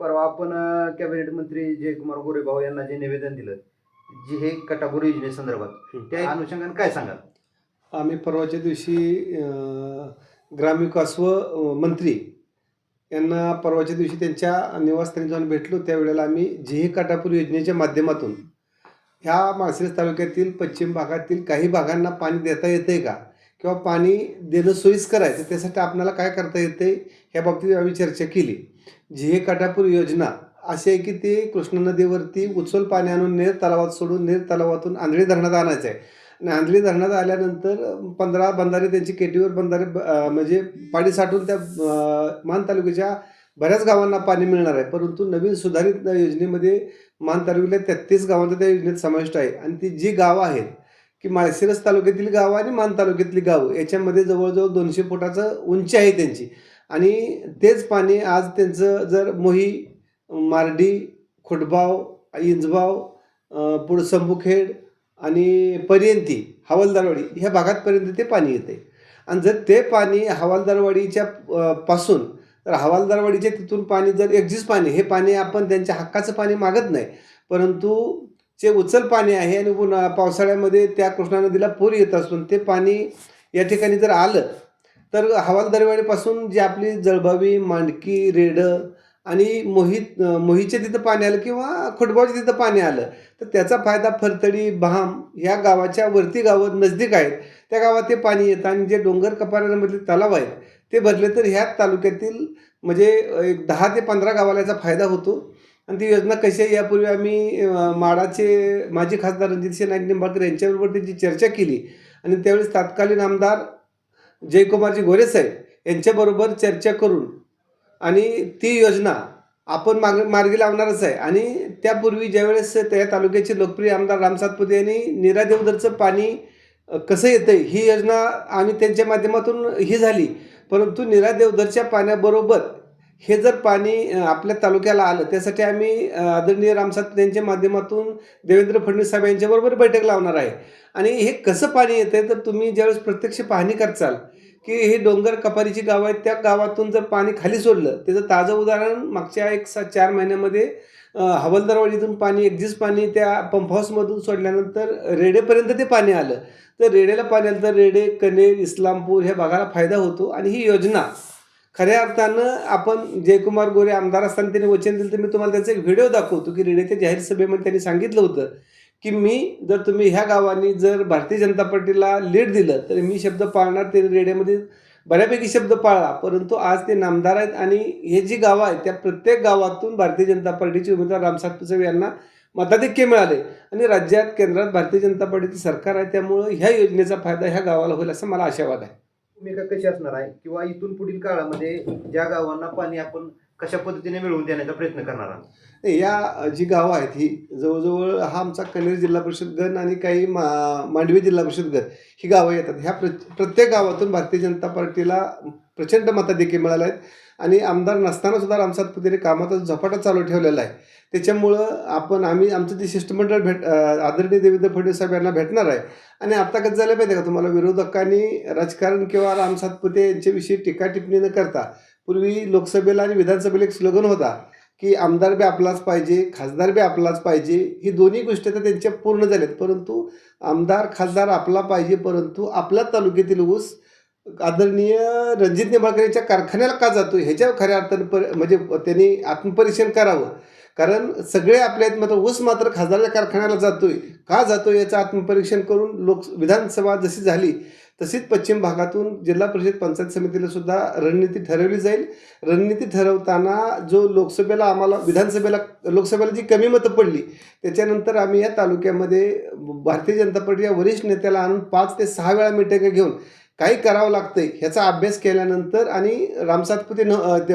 परवा आपण कॅबिनेट मंत्री जयकुमार गोरेभाऊ यांना जे निवेदन दिलं जे हे कटापूर योजनेसंदर्भात. त्या अनुषंगाने काय सांगाल? आम्ही परवाच्या दिवशी ग्रामविकास व मंत्री यांना परवाच्या दिवशी त्यांच्या निवासस्थानी जाऊन भेटलो. त्यावेळेला आम्ही जे काटापूर योजनेच्या माध्यमातून ह्या माळशिरस तालुक्यातील पश्चिम भागातील काही भागांना पाणी देता येतंय का? किंवा पाणी देणं सोयीस्कर आहे तर त्यासाठी आपल्याला काय करता येते ह्या बाबतीत आम्ही चर्चा केली. झिहे काटापूर योजना अशी आहे की ते कृष्णा नदीवरती उचल पाणी आणून नेर तलावात सोडून नेर तलावातून आंधळी धरणात आणायचं आहे. आणि आंधळी धरणात आल्यानंतर पंधरा बंधारे त्यांची केटीवर बंधारे ब- म्हणजे पाणी साठून त्या मान तालुक्याच्या बऱ्याच गावांना पाणी मिळणार आहे. परंतु नवीन सुधारित योजनेमध्ये मान तालुक्यातल्या तेहतीस गावांचा त्या योजनेत समाविष्ट आहे. आणि ती जी गावं आहेत की माळशिरस तालुक्यातील गावं आणि मान तालुक्यातली गावं. याच्यामध्ये जवळजवळ दोनशे फुटाचं उंची आहे त्यांची. आणि तेच पाणी आज त्यांचं जर मोही मार्डी खुटबाव इंजबाव पुढं संभुखेड आणि पर्यंती हवालदारवाडी ह्या भागातपर्यंत ते पाणी येते आणि जर ते पाणी हवालदारवाडीच्या पासून तर हवालदारवाडीच्या तिथून पाणी जर एक्झिस्ट पाणी हे पाणी आपण त्यांच्या हक्काचं पाणी मागत नाही. परंतु जे उचल पाणी आहे आणि उन्हा पावसाळ्यामध्ये त्या कृष्णा नदीला पूर येत असून ते पाणी या ठिकाणी जर आलं तर हवालदारवाडीपासून जी आपली जळभावी मांडकी रेडं आणि मोहित मोहीचे तिथं पाणी आलं किंवा खुटबावच्या तिथं पाणी आलं तर त्याचा फायदा फरतडी बहाम ह्या गावाच्या वरती गावं नजदीक आहेत. त्या गावात ते पाणी येतं आणि जे डोंगर कपाऱ्यांमधले तलाव आहेत ते भरले तर ह्या तालुक्यातील म्हणजे एक दहा ते पंधरा गावाला याचा फायदा होतो. आणि ती योजना कशी आहे यापूर्वी आम्ही माडाचे माजी खासदार रणजितसिंह नाईक निंबाळकर यांच्याबरोबर त्याची चर्चा केली. आणि त्यावेळेस तत्कालीन आमदार जयकुमारजी गोरेसाहेब यांच्याबरोबर चर्चा करून आणि ती योजना आपण माग मार्गी लावणारच आहे. आणि त्यापूर्वी ज्यावेळेस त्या तालुक्याचे लोकप्रिय आमदार राम सातपुते यांनी निरादेवदरचं पाणी कसं येतं ही योजना आम्ही त्यांच्या माध्यमातून ही झाली. परंतु निरादेवदरच्या पाण्याबरोबर हे जर पाणी आपल्या तालुक्याला आलं त्यासाठी आम्ही आदरणीय रामसात यांच्या माध्यमातून देवेंद्र फडणवीस साहेब यांच्याबरोबर बैठक लावणार आहे. आणि हे कसं पाणी येतं तर तुम्ही ज्यावेळेस प्रत्यक्ष पाहणी करचाल की हे डोंगर कपारीची गावं आहेत त्या गावातून जर पाणी खाली सोडलं त्याचं ताजं उदाहरण मागच्या एक सा चार महिन्यामध्ये हवलदारवाडीतून पाणी एक्झिस्ट पाणी त्या पंप हाऊसमधून सोडल्यानंतर रेडेपर्यंत ते पाणी आलं. तर रेडेला पाणी आलं तर रेडे कनेर इस्लामपूर ह्या भागाला फायदा होतो. आणि ही योजना खऱ्या अर्थानं आपण जयकुमार गोरे आमदार असताना त्यांनी वचन दिलं तर मी तुम्हाला त्याचा एक व्हिडिओ दाखवतो की रेडेच्या जाहीर सभेमध्ये त्यांनी सांगितलं होतं की मी जर तुम्ही ह्या गावांनी जर भारतीय जनता पार्टीला लीड दिलं तर मी शब्द पाळणार ते रेडिओमध्ये बऱ्यापैकी शब्द पाळला. परंतु आज ते नामदार आहेत आणि हे जी गावं आहेत त्या प्रत्येक गावातून भारतीय जनता पार्टीचे उमेदवार रामसात पुसवे यांना मताधिक्य मिळाले. आणि राज्यात केंद्रात भारतीय जनता पार्टीचं सरकार आहे त्यामुळं ह्या योजनेचा फायदा ह्या गावाला होईल असं मला आशावाद आहे. भूमिका कशी असणार आहे? किंवा इथून पुढील काळामध्ये ज्या गावांना पाणी आपण कशा पद्धतीने मिळवून देण्याचा प्रयत्न करणार आहोत? या जी गावं आहेत ही जवळजवळ हा आमचा कनेर जिल्हा परिषद गण आणि काही मा मांडवी जिल्हा परिषद गण ही गावं येतात. ह्या प्र प्रत्येक गावातून भारतीय जनता पार्टीला प्रचंड मताधिक्य मिळाले आहेत आणि आमदार नसताना सुद्धा रामसात पुतेने कामाचा झपाटा चालू ठेवलेला आहे. त्याच्यामुळं आपण आम्ही आमचं जे शिष्टमंडळ भेट आदरणीय देवेंद्र फडणवीस साहेब यांना भेटणार आहे. आणि आता कसं झालं माहिती आहे का तुम्हाला? विरोधकांनी राजकारण किंवा राम पुते यांच्याविषयी टीका टिप्पणी न करता पूर्वी लोकसभेला आणि विधानसभेला एक स्लोगन होता की आमदार बी आपलाच पाहिजे खासदार बी आपलाच पाहिजे ही दोन्ही गोष्टी तर त्यांच्या पूर्ण झाल्यात. परंतु आमदार खासदार आपला पाहिजे परंतु आपल्या तालुक्यातील ऊस आदरणीय रणजित निंबाळकर कारखान्याला का जातो ह्याच्या खऱ्या अर्थानं पर म्हणजे त्यांनी आत्मपरीक्षण करावं. कारण सगळे आपल्या आहेत मात्र ऊस मात्र खासदाराच्या कारखान्याला जातोय. का जातोय याचं आत्मपरीक्षण करून लोक विधानसभा जशी झाली तशीच पश्चिम भागातून जिल्हा परिषद पंचायत समितीला सुद्धा रणनीती ठरवली जाईल. रणनीती ठरवताना जो लोकसभेला आम्हाला विधानसभेला लोकसभेला जी कमी मतं पडली त्याच्यानंतर आम्ही या तालुक्यामध्ये भारतीय जनता पार्टी या वरिष्ठ नेत्याला आणून पाच ते सहा वेळा मिटिंग घेऊन काही करावं लागतंय ह्याचा अभ्यास केल्यानंतर आणि रामसातपुते न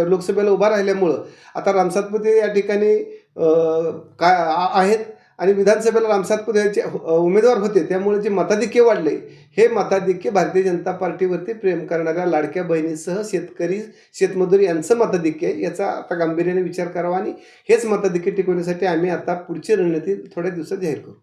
लोकसभेला उभा राहिल्यामुळं आता रामसातपुते या ठिकाणी काय आ- आहेत आणि विधानसभेला रामसातपुते यांचे उमेदवार होते. त्यामुळे जे मताधिक्य वाढले हे मताधिक्य भारतीय जनता पार्टीवरती प्रेम करणाऱ्या लाडक्या बहिणीसह शेतकरी शेतमजूर यांचं मताधिक्य आहे. याचा आता गांभीर्याने विचार करावा आणि हेच मताधिक्य टिकवण्यासाठी आम्ही आता पुढची रणनीती थोड्या दिवसात जाहीर करू.